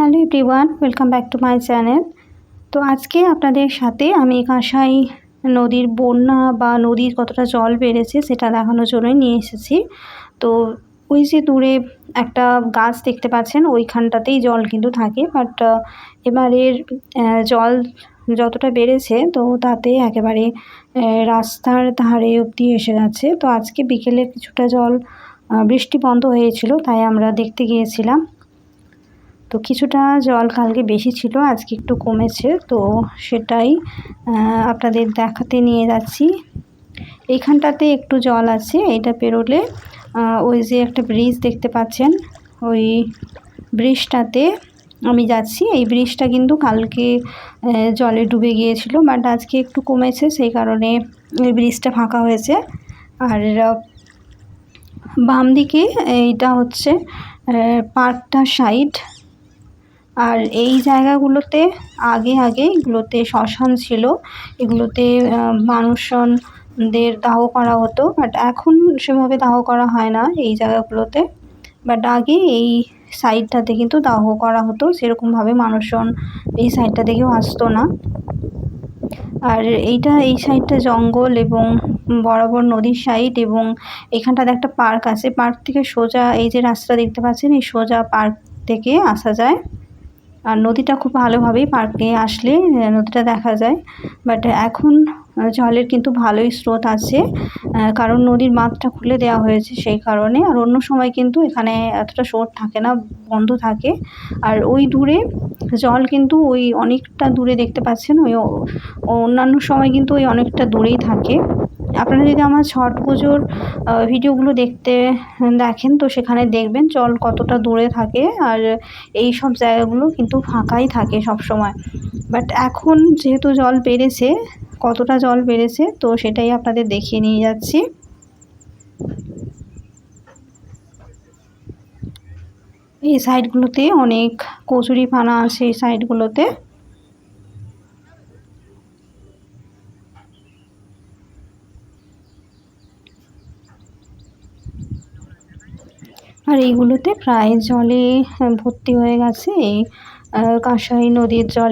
Hello everyone, welcome back to my channel. তো আজকে আপনাদের সাথে আমি কাঁসাই নদীর বন্যা বা নদীর কতটা জল বেড়েছে সেটা দেখানোর জন্যই নিয়ে এসেছি। তো ওই যে দূরে একটা গাছ দেখতে পাচ্ছেন, ওইখানটাতেই জল কিন্তু থাকে বাট এবারের জল যতটা বেড়েছে তো তাতে একেবারে রাস্তার ধারে অবধি এসে গেছে। তো আজকে বিকেলে কিছুটা জল বৃষ্টি বন্ধ হয়েছিল, তাই আমরা দেখতে গিয়েছিলাম। তো কিছুটা জল কালকে বেশি ছিল, আজকে একটু কমেছে, তো সেটাই আপনাদের দেখাতে নিয়ে যাচ্ছি। এইখানটাতে একটু জল আছে, এটা পেরোলে ওই যে একটা ব্রিজ দেখতে পাচ্ছেন, ওই ব্রিজটাতে আমি যাচ্ছি। এই ব্রিজটা কিন্তু কালকে জলে ডুবে গিয়েছিল, বাট আজকে একটু কমেছে, সেই কারণে এই ব্রিজটা ফাঁকা হয়েছে। আর বাম দিকে এইটা হচ্ছে পার্কটা সাইড আর এই জায়গাগুলোতে আগে আগে এগুলোতে শ্মশান ছিল, এগুলোতে মানুষজনদের দাহ করা হতো বাট এখন সেভাবে দাহ করা হয় না এই জায়গাগুলোতে। বাট আগে এই সাইডটাতে কিন্তু দাহ করা হতো, সেরকমভাবে মানুষজন এই সাইডটা থেকেও আসতো না। আর এইটা, এই সাইডটা জঙ্গল এবং বরাবর নদীর সাইড এবং এখানটাতে একটা পার্ক আছে। পার্ক থেকে সোজা এই যে রাস্তা দেখতে পাচ্ছেন, এই সোজা পার্ক থেকে আসা যায়। আর নদীটা খুব ভালোভাবেই পার্কে আসলে নদীটা দেখা যায়। বাট এখন জলের কিন্তু ভালোই স্রোত আছে কারণ নদীর বাঁধটা খুলে দেওয়া হয়েছে সেই কারণে। আর অন্য সময় কিন্তু এখানে এতটা স্রোত থাকে না, বন্ধ থাকে। আর ওই দূরে জল কিন্তু ওই অনেকটা দূরে দেখতে পাচ্ছেন, ওই অন্যান্য সময় কিন্তু ওই অনেকটা দূরেই থাকে। আপনারা যদি আমার ছট পুজোর ভিডিওগুলো দেখতে দেখেন, তো সেখানে দেখবেন জল কতটা দূরে থাকে আর এই সব জায়গাগুলো কিন্তু ফাঁকাই থাকে সব সময় বাট এখন যেহেতু জল বেড়েছে, কতটা জল বেড়েছে, তো সেটাই আপনাদের দেখিয়ে নিয়ে যাচ্ছি। এই সাইডগুলোতে অনেক কচুরি পানা আছে এই সাইডগুলোতে আর এইগুলোতে প্রায় জলে ভর্তি হয়ে গেছে এই কাঁসাই নদীর জল।